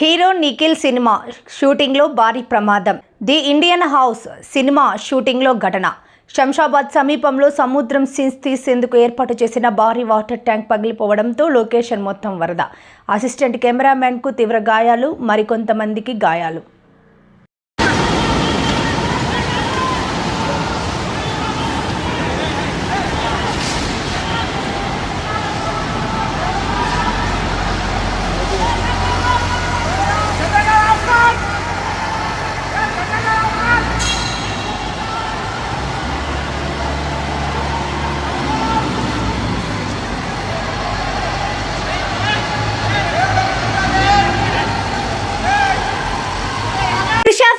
Hero Nikhil cinema షూటింగ్లో భారీ ప్రమాదం. ది ఇండియన్ హౌస్ సినిమా షూటింగ్లో ఘటన. శంషాబాద్ సమీపంలో సముద్రం సిన్స్ తీసేందుకు ఏర్పాటు చేసిన భారీ వాటర్ ట్యాంక్ పగిలిపోవడంతో లొకేషన్ మొత్తం వరద. అసిస్టెంట్ కెమెరామెన్కు తీవ్ర గాయాలు మరికొంతమందికి గాయాలు పురుష